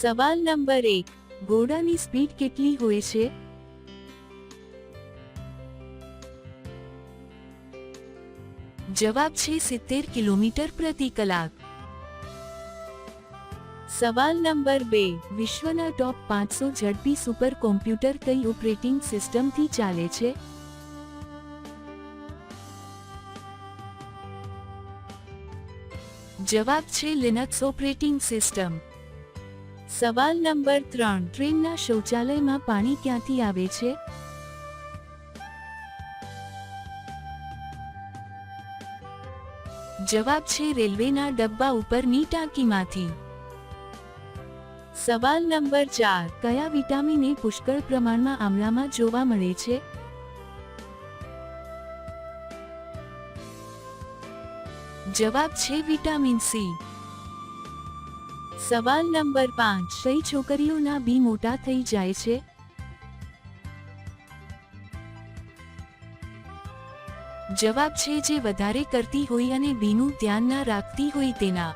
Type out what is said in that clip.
સવાલ નંબર એક, ઘોડાની સ્પીડ કેટલી હોય છે? જવાબ છે સિત્તેર કિલોમીટર પ્રતિ કલાક. સવાલ નંબર બે, વિશ્વના ટોપ પાંચસો ઝડપી સુપર કોમ્પ્યુટર કઈ ઓપરેટિંગ સિસ્ટમથી ચાલે છે? જવાબ છે લિનક્સ ઓપરેટિંગ સિસ્ટમ. સવાલ નંબર ત્રણ, ટ્રેનના શૌચાલયમાં પાણી ક્યાંથી આવે છે? જવાબ છે રેલવેના ડબ્બા ઉપરની ટાંકીમાંથી. સવાલ નંબર ચાર, કયા વિટામિન એ પુષ્કળ પ્રમાણમાં આમલામાં જોવા મળે છે? જવાબ છે વિટામિન સી. સવાલ નંબર પાંચ, કઈ છોકરીઓના બી મોટા થઈ જાય છે? જવાબ છે, જે વધારે કરતી હોય અને બીનું ધ્યાન ના રાખતી હોય તેના.